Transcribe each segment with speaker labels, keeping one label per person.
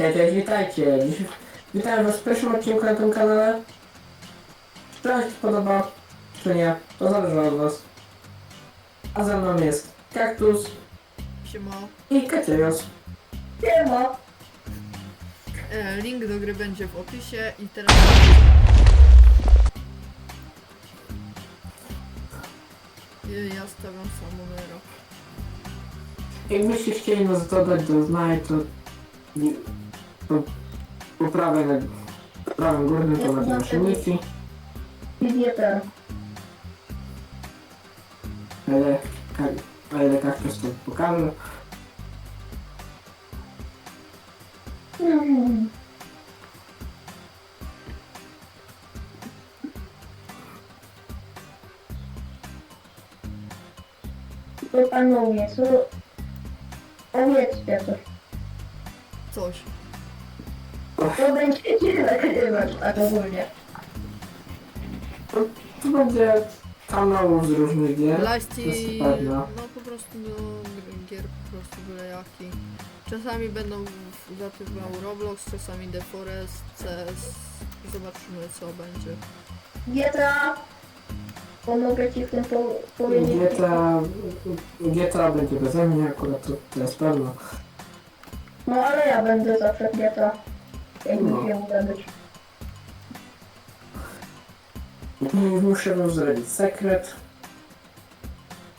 Speaker 1: Cześć, cześć, witajcie. Dziś, witam was w pierwszym odcinku na tym kanale. Czy wam się podoba, czy nie, to zależy od was. A ze mną jest Kaktus
Speaker 2: Siema.
Speaker 1: i Kacierios.
Speaker 3: Siema.
Speaker 2: E, link do gry będzie w opisie i teraz... E, Ja stawiam samonero.
Speaker 1: Jakbyście chcieli nas dodać do znaj, to nie- po, po prawej, na, po prawym górnym to macie nasze niki,
Speaker 3: Idioter.
Speaker 1: ale, ka- ale Kaktus to pokaże.
Speaker 3: Hmm. To panowie, co... Powiedzcie coś.
Speaker 2: Coś.
Speaker 3: To będziecie nagrywać tak ogólnie.
Speaker 1: To, będzie kanałów z różnych gier.
Speaker 2: Lasty,
Speaker 1: to jest pewne.
Speaker 2: no po prostu do gr- gier po prostu byle jaki. Czasami będą wlatywał Roblox, czasami The Forest, CS. Zobaczymy co będzie.
Speaker 3: GTA... Pomogę ci w tym po powiedzieć.
Speaker 1: GTA, GTA będzie beze mnie akurat, to, to jest pewne.
Speaker 3: No ale ja będę zawsze GTA. Jak mi
Speaker 1: No.
Speaker 3: się uda być.
Speaker 1: I muszę wam zdradzić sekret,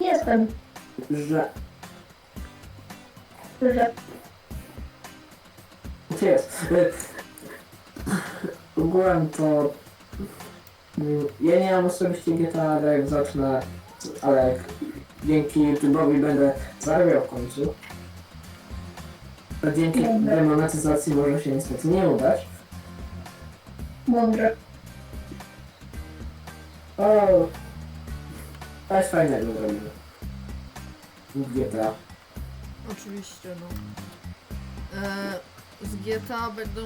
Speaker 3: Jestem,
Speaker 1: że
Speaker 3: że...
Speaker 1: gdzie jest. Ogółem to mm, ja nie mam osobiście GTA, ale jak zacznę, ale jak dzięki YouTube'owi będę zarabiał w końcu. To dzięki
Speaker 3: Dobra.
Speaker 1: demonetyzacji może się niestety nie udać.
Speaker 3: Mądrze.
Speaker 1: O, coś fajnego zrobimy. W GTA.
Speaker 2: Oczywiście, no. E, z GTA będą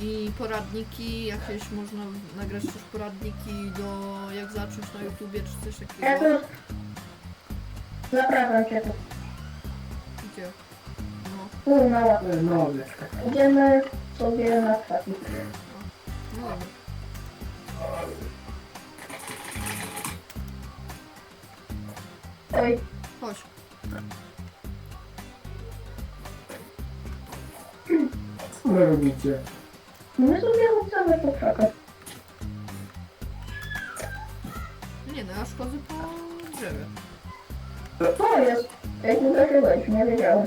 Speaker 2: i poradniki, jakieś można nagrać też poradniki do jak zacząć na YouTubie czy coś
Speaker 3: Ja
Speaker 2: takiego.
Speaker 3: tu... Zapraszam cię tu.
Speaker 2: Gdzie? No,
Speaker 3: na łap.
Speaker 1: Y, No,
Speaker 3: Idziemy sobie na
Speaker 2: no dobra.
Speaker 3: Oj,
Speaker 2: Chodź.
Speaker 1: co wy robicie?
Speaker 3: my sobie chcemy poczekać.
Speaker 2: Nie no, ja szkodzę po drzewie.
Speaker 3: To jest. Jak mi zażyłeś, nie wiedziałem.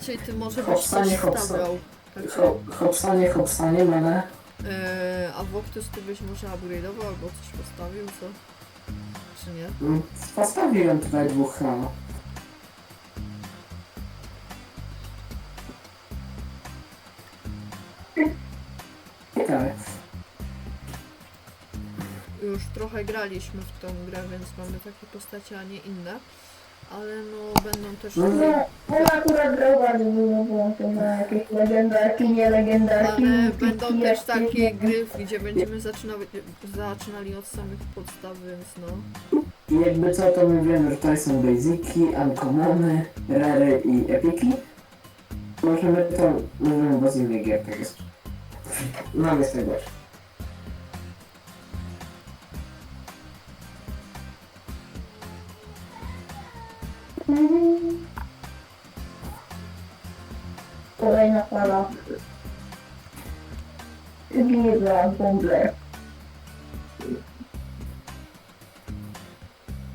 Speaker 2: Kaciej, ty może byś
Speaker 1: Hopsanie,
Speaker 2: coś
Speaker 1: hopsa.
Speaker 2: stawiał.
Speaker 1: Ho, hopsanie, hopsanie, ale
Speaker 2: E, a Woktus ty byś może upgrade'ował albo coś postawił, co? Czy nie?
Speaker 1: mm, postawiłem tutaj dwóch rano. Ciekawe.
Speaker 2: Już trochę graliśmy w tą grę, więc mamy takie postacie, a nie inne. Ale no będą też...
Speaker 1: No,
Speaker 3: No, on akurat bardzo dużo włączył na jakieś legendarki, nie legendarki.
Speaker 2: Ale będą też takie gry, gdzie będziemy zaczynali, zaczynali od samych podstaw, więc no.
Speaker 1: I jakby co, to my wiemy, że tutaj są basiki, uncommony, rary i epiki. Możemy to, możemy z innych gier, tak jest. Mamy z tego.
Speaker 3: Kolejna fala. Giga Bumbler.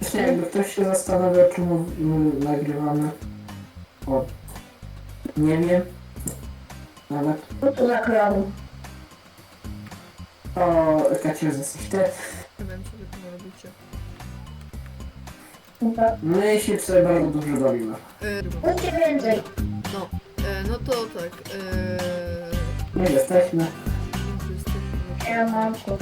Speaker 1: Właśnie jakby ktoś się zastanawiał, czemu my nagrywamy od... Nie wiem. Nawet.
Speaker 3: Co to za krawu?
Speaker 1: O, Kacie, jesteś ty.
Speaker 2: Nie wiem, co wy tam robicie.
Speaker 1: My się tutaj bardzo dobrze bawimy.
Speaker 2: E,
Speaker 3: Mówcie więcej.
Speaker 2: no, e, no to tak. E,
Speaker 1: My jesteśmy.
Speaker 3: Siemanko.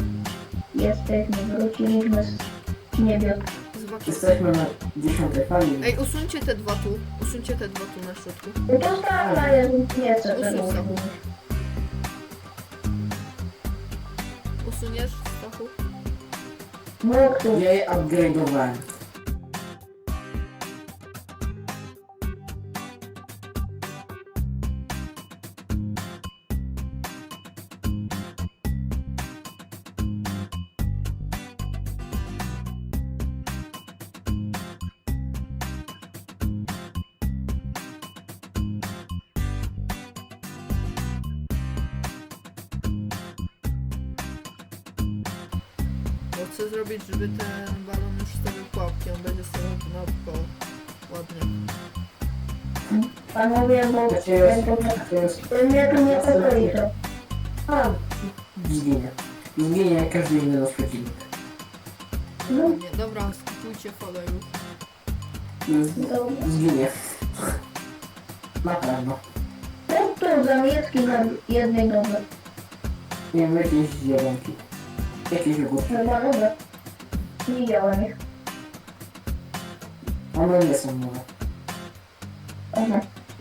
Speaker 3: Jesteśmy, wróciliśmy z niebios.
Speaker 2: Zobaczcie.
Speaker 1: Jesteśmy na dziesiątej fali.
Speaker 2: Ej, usuńcie te dwa tu. Usuńcie te dwa tu na środku.
Speaker 3: No to straszna jest, nie chcę tego
Speaker 2: Usuń. Usuniesz, Stachu?
Speaker 3: Mógł tu.
Speaker 1: Ja je upgrade'owałem.
Speaker 2: Chcę zrobić, żeby ten balon już stawiał pułapki, on będzie stawiał naokoło. Ładnie.
Speaker 3: Panowie, bo
Speaker 1: To jest, to jest,
Speaker 3: mnie tu nie pokoi to.
Speaker 1: a, zginie. Zginie jak każdy inny nasz przeciwnik.
Speaker 3: No,
Speaker 2: Ładnie. Dobra, skipujcie folę już.
Speaker 1: Z-
Speaker 3: dobra.
Speaker 1: Zginie. Na pewno.
Speaker 3: Ten tu zamiecki na jednej nodze.
Speaker 1: Nie wiem, jakieś zielonki. Jakieś ogórki.
Speaker 3: Chyba nowe. Widziałem ich.
Speaker 1: One nie są nowe.
Speaker 3: Aha.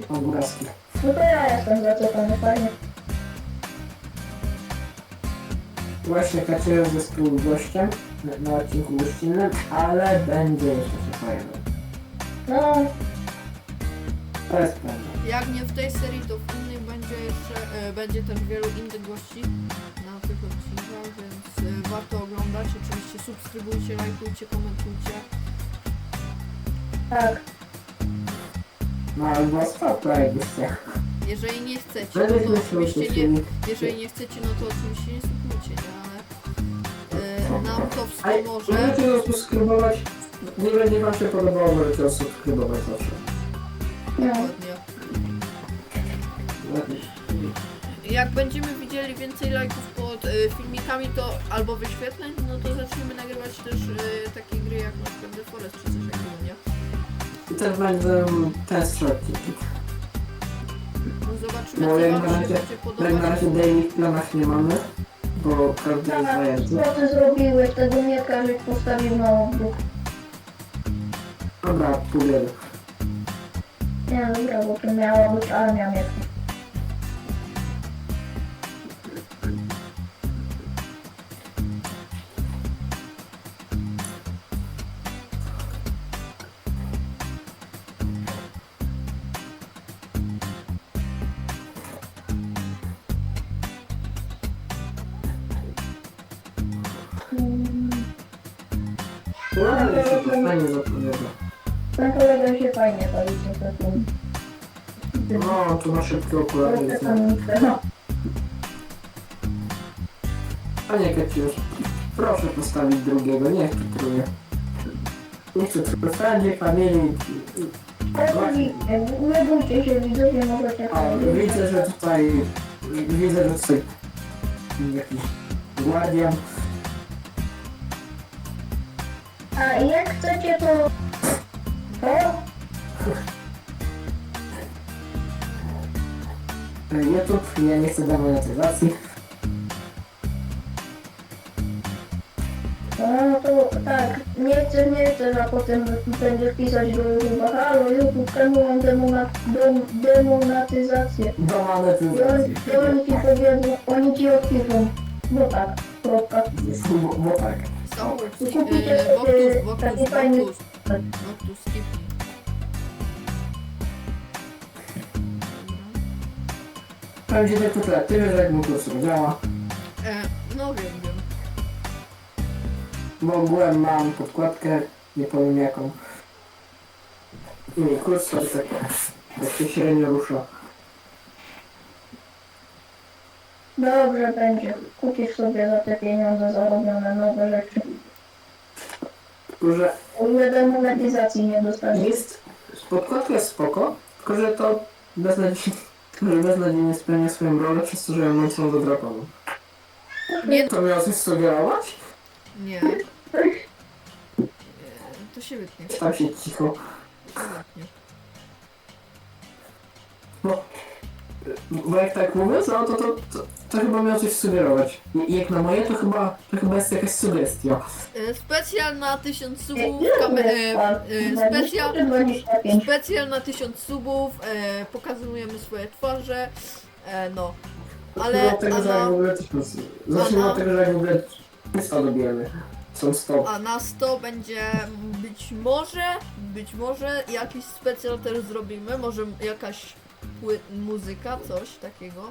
Speaker 1: Ogóraskie.
Speaker 3: No to ja jestem zaczepany, fajnie.
Speaker 1: Właśnie Kacie jest tu gościem na, na odcinku gościnnym, ale będzie jeszcze się pojawiał.
Speaker 3: No,
Speaker 1: To jest prawda.
Speaker 2: Jak nie w tej serii, to w innej będzie jeszcze, e, będzie też wielu innych gości warto oglądać. Oczywiście subskrybujcie, lajkujcie, komentujcie.
Speaker 3: tak.
Speaker 1: No albo spoko jakbyście.
Speaker 2: Jeżeli nie chcecie, no to oczywiście nie, jeżeli nie chcecie, no to oczywiście nie subskrybujcie, nie? Ale e, nam to wspomoże.
Speaker 1: możecie zasubskrybować. Nie będzie wam się podobało, możecie zasubskrybować zawsze.
Speaker 3: No.
Speaker 2: Jak będziemy widzieli więcej lajków pod e, filmikami, to albo wyświetleń, no to zaczniemy nagrywać też e, takie gry jak na przykład The Forest czy coś takiego, nie?
Speaker 1: I też będą test odcinki.
Speaker 2: No zobaczymy,
Speaker 1: No,
Speaker 2: co
Speaker 1: jak
Speaker 2: wam
Speaker 1: na
Speaker 2: się
Speaker 1: razie-
Speaker 2: będzie
Speaker 1: Jak na
Speaker 2: podobać.
Speaker 1: razie daily w planach nie mamy, bo każdy jest zajęty.
Speaker 3: Co ty zrobiłeś? Tego nie każdy postawił na obrót.
Speaker 1: Dobra, pójdę.
Speaker 3: Nie, dobra, bo to miała być armia miecka.
Speaker 1: Ale się to fajnie zapowiada.
Speaker 3: Kolega się fajnie bawi z takim...
Speaker 1: No, tu ma szybkie okulary. jest na-
Speaker 3: No.
Speaker 1: Panie Keciusz, proszę postawić drugiego, niech kitruje. Nie chcę trwanie, familii.
Speaker 3: Oczywiście, nie bójcie się, widzowie, możecie
Speaker 1: A, widzę, że tutaj, widzę, że tutaj jakiś guardian.
Speaker 3: A jak chcecie to... To?
Speaker 1: YouTube, ja nie chcę demonetyzacji.
Speaker 3: No to tak, nie chcesz, nie chcesz, a potem będziesz pisać do YouTube'a, halo YouTube, czemu mam demona, dem, demonetyzację? I
Speaker 1: Demonetyzacji.
Speaker 3: oni, I oni ci powiedzą, oni ci odpiszą, no tak, kropka.
Speaker 1: Bo, bo tak.
Speaker 2: Stałów,
Speaker 3: Kupicie
Speaker 2: e,
Speaker 3: sobie
Speaker 2: Woktus,
Speaker 3: taki
Speaker 2: Woktus,
Speaker 3: fajny-
Speaker 2: Woktus, Woktus, skipnij. Dobra.
Speaker 1: Będzie tylko ty wiesz jak mu to działa.
Speaker 2: E, no wiem, wiem.
Speaker 1: Bo ogółem mam podkładkę, nie powiem jaką. I kursor tak, tak się średnio rusza.
Speaker 3: Dobrze będzie, kupisz sobie za te pieniądze zarobione nowe rzeczy.
Speaker 1: Tylko, że
Speaker 3: O ile demonetyzacji nie dostaniesz.
Speaker 1: jest, podkładka jest spoko, tylko że to beznadziejnie, że beznadziejnie spełnia swoją rolę, przez to, że ją mocno dodrapaną.
Speaker 2: Nie,
Speaker 1: To miało coś sugerować?
Speaker 2: nie. To się wytnie, to
Speaker 1: Tam się cicho.
Speaker 2: się wytnie.
Speaker 1: No, bo jak tak mówiąc, no to, to, to, to chyba miało coś sugerować. I jak na moje, to chyba, to chyba jest jakaś sugestia.
Speaker 2: E, Specjal na 1000
Speaker 3: Nie,
Speaker 2: subów,
Speaker 3: to
Speaker 2: e, e, specjal,
Speaker 3: 20 czy 25?
Speaker 2: specjal na 1000 subów, e, pokazujemy swoje twarze, e, no.
Speaker 1: Zacznijmy
Speaker 2: Ale,
Speaker 1: od tego,
Speaker 2: a
Speaker 1: że jak w
Speaker 2: na,
Speaker 1: ogóle coś Zacznijmy od tego, że jak w ogóle czysto dobijemy. Są 100.
Speaker 2: a na 100 będzie być może, być może jakiś specjal też zrobimy, może jakaś muzyka, coś takiego.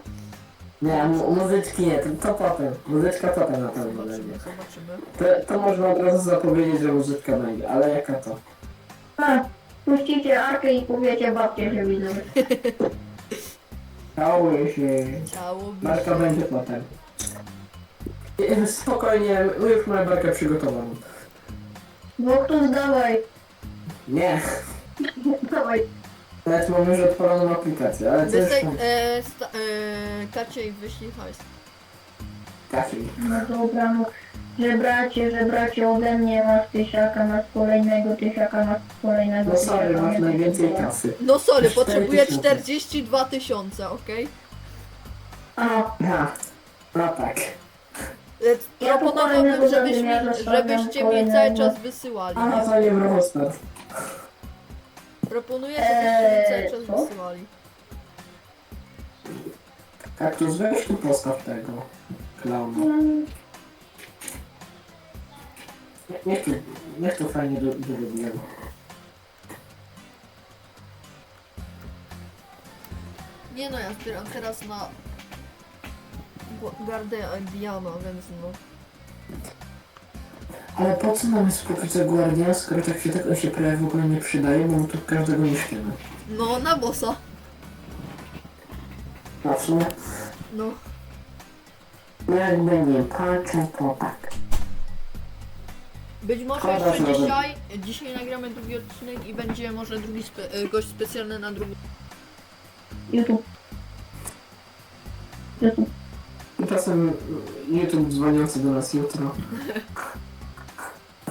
Speaker 1: Nie, mu- muzyczki nie, to, to potem. Muzyczka potem na pewno będzie.
Speaker 2: Zobaczymy, zobaczymy.
Speaker 1: To, to można od razu zapowiedzieć, że muzyczka będzie, ale jaka to?
Speaker 3: A, puścicie arkę i powiecie babcie, że widzę.
Speaker 1: Cały się.
Speaker 2: Chciałoby
Speaker 1: Marka
Speaker 2: się.
Speaker 1: będzie potem. Spokojnie, już mamy barkę przygotowaną.
Speaker 3: Bo tu dawaj,
Speaker 1: Nie,
Speaker 3: dawaj.
Speaker 1: Nawet mamy już odpaloną aplikację, ale to już
Speaker 2: Wysek, e, sta, e, Kaciej wyślij hajs.
Speaker 1: kafi.
Speaker 3: No dobra, no. Że bracie, że bracie ode mnie masz tysiaka, masz kolejnego tysiaka, masz kolejnego
Speaker 1: No sorry,
Speaker 3: tysiaka.
Speaker 1: masz
Speaker 3: nie
Speaker 1: najwięcej
Speaker 3: co.
Speaker 1: kasy.
Speaker 2: No sorry,
Speaker 1: Cztery
Speaker 2: potrzebuję
Speaker 1: tysiące.
Speaker 2: 42 tysiące, okej?
Speaker 3: A,
Speaker 1: Ha, no tak.
Speaker 2: E,
Speaker 3: Ja
Speaker 2: Proponowałbym,
Speaker 3: kolejnego
Speaker 2: żebyś mi, żebyście mi cały czas wysyłali.
Speaker 1: A to nie Browostar.
Speaker 2: Proponuję, żebyście mi cały
Speaker 3: Eee,
Speaker 2: czas
Speaker 3: co?
Speaker 2: wysyłali.
Speaker 1: Kaktus, weź tu postaw tego klauna. Nie- Niech tu, niech tu fajnie do-.
Speaker 2: Nie no, ja zbieram teraz na Gu- Gardę Diana, więc no.
Speaker 1: Ale po co mamy spokojnie Guardian, skoro tak się tak on się prawie w ogóle nie przydaje, bo my tu każdego niszczymy.
Speaker 2: No, na bossa.
Speaker 1: A w sumie,
Speaker 2: No.
Speaker 1: jakby nie patrzę, to tak.
Speaker 2: Być może jeszcze dzisiaj, dzisiaj nagramy drugi odcinek i będzie może drugi spe, e, gość specjalny na drugi.
Speaker 3: YouTube. YouTube.
Speaker 1: I czasem YouTube dzwoniący do nas jutro.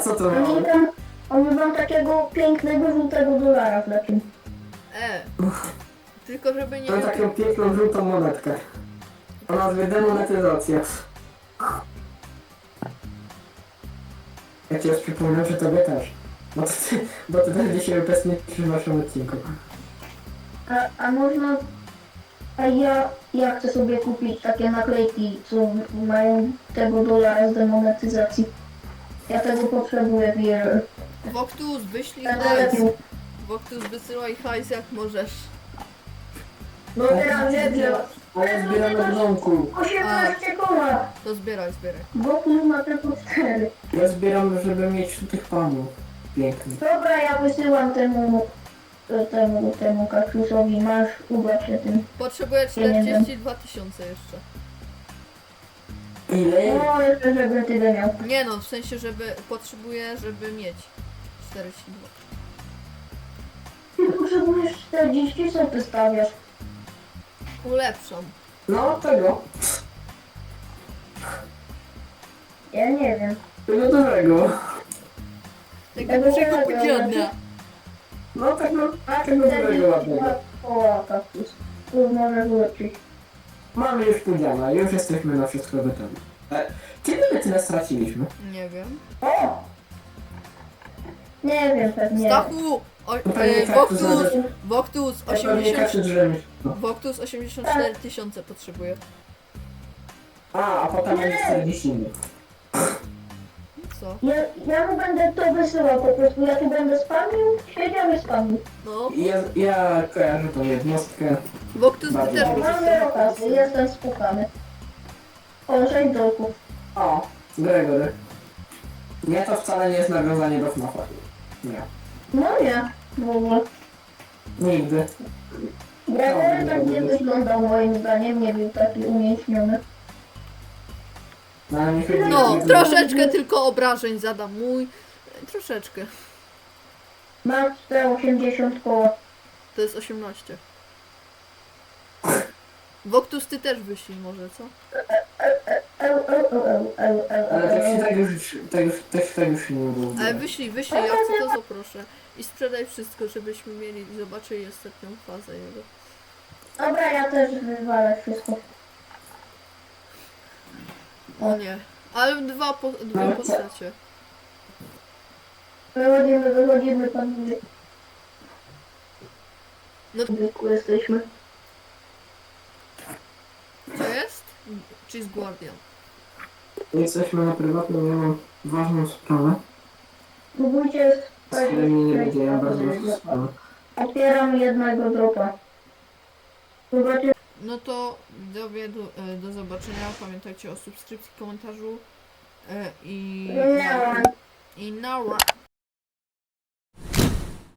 Speaker 1: Co to
Speaker 3: Oni
Speaker 1: mamy?
Speaker 3: tam, oni takiego pięknego żółtego dolara w takim.
Speaker 2: E. Tylko żeby nie
Speaker 1: Mam taką piękną żółtą monetkę. O nazwie demonetyzacja. Ja ci już przypominam, że tobie też. Bo to ty, bo ty też dzisiaj uczestniczysz w naszym odcinku.
Speaker 3: A, a można... A ja, ja chcę sobie kupić takie naklejki, co mają tego dolara z demonetyzacji. Ja tego potrzebuję, wierzę.
Speaker 2: Woktus, wyślij
Speaker 3: Będę
Speaker 2: hajs.
Speaker 3: lepiej.
Speaker 2: Woktus, wysyłaj hajs jak możesz.
Speaker 3: No teraz wiem,
Speaker 1: A ja zbieram w domku.
Speaker 3: 18 koła,
Speaker 2: To zbieraj, zbieraj.
Speaker 3: wokół ma tylko 4.
Speaker 1: Ja zbieram, żeby mieć tu tych panów. Pięknych.
Speaker 3: Dobra, ja wysyłam temu, temu, temu kaktusowi, masz, ubaw się tym.
Speaker 2: Potrzebuję
Speaker 3: Pieniędzem.
Speaker 2: 42 tysiące jeszcze.
Speaker 1: Ile?
Speaker 3: No, jeszcze żeby tyle miał.
Speaker 2: Nie no, w sensie, żeby potrzebuję, żeby mieć 42.
Speaker 3: Ty potrzebujesz 40, co ty stawiasz?
Speaker 2: Ulepszam.
Speaker 1: No tego.
Speaker 3: Ja nie wiem.
Speaker 1: Tego dużego.
Speaker 2: Tego
Speaker 3: Tego
Speaker 2: dużego
Speaker 3: nie
Speaker 2: podzielnia.
Speaker 1: No tego,
Speaker 3: A
Speaker 1: tego dużego
Speaker 3: 42
Speaker 1: ładnego.
Speaker 3: kaktus. Tu możesz uleczyć.
Speaker 1: Mamy już pudziana, już jesteśmy na wszystko gotowi. E, kiedy my tyle straciliśmy?
Speaker 2: Nie wiem.
Speaker 3: O! Nie wiem, pewnie.
Speaker 2: Stachu! O, e,
Speaker 1: tak,
Speaker 2: Woktus. Woktus
Speaker 1: Ja pewnie
Speaker 2: 80,
Speaker 1: każdy drzemy. No.
Speaker 2: Woktus 84 tysiące potrzebuje.
Speaker 1: A, a potem będzie 40 minut.
Speaker 2: Co?
Speaker 3: Ja, ja mu będę to wysyłał po prostu. Ja tu będę spamił, siedział i spamił.
Speaker 2: No,
Speaker 1: Ja, ja kojarzę tą jednostkę.
Speaker 2: Woktus ty
Speaker 1: Bardzo
Speaker 2: też
Speaker 1: dobrze.
Speaker 3: mamy okazję, jestem spukany. O, 6 dolków.
Speaker 1: O, Gregory. Nie, to wcale nie jest nawiązanie do FNAFa. Nie.
Speaker 3: No nie, w ogóle.
Speaker 1: Nigdy.
Speaker 3: Gregory tak nie wyglądał moim zdaniem, nie był taki umięśniony.
Speaker 1: No, ale nie chodzi
Speaker 2: No,
Speaker 1: nie-
Speaker 2: troszeczkę tylko obrażeń zadam mój. Troszeczkę.
Speaker 3: Mam te 80 koła.
Speaker 2: To jest 18. Woktus ty też wyślij może, co?
Speaker 1: Ale tak się tak już, tak już, tak, tak już nie udało.
Speaker 2: Ale wyślij, wyślij, ja chcę to zaproszę. I sprzedaj wszystko, żebyśmy mieli i zobaczyli ostatnią fazę jego.
Speaker 3: Dobra, ja też wywalę wszystko.
Speaker 2: O nie. Ale dwa, po, dwie postacie.
Speaker 3: Wychodzimy, wychodzimy, panowie.
Speaker 2: No
Speaker 3: W wieku jesteśmy.
Speaker 2: co jest? Czy jest Guardian?
Speaker 1: Jesteśmy na prywatną, ja mam ważną sprawę.
Speaker 3: Próbujcie
Speaker 1: Z której mnie nie będzie, ja bardzo ważną sprawę.
Speaker 3: Otwieram jednego dropa. Zobaczcie,
Speaker 2: No to do, e, do zobaczenia. Pamiętajcie o subskrypcji, komentarzu e, i,
Speaker 3: mam.
Speaker 2: i na ra-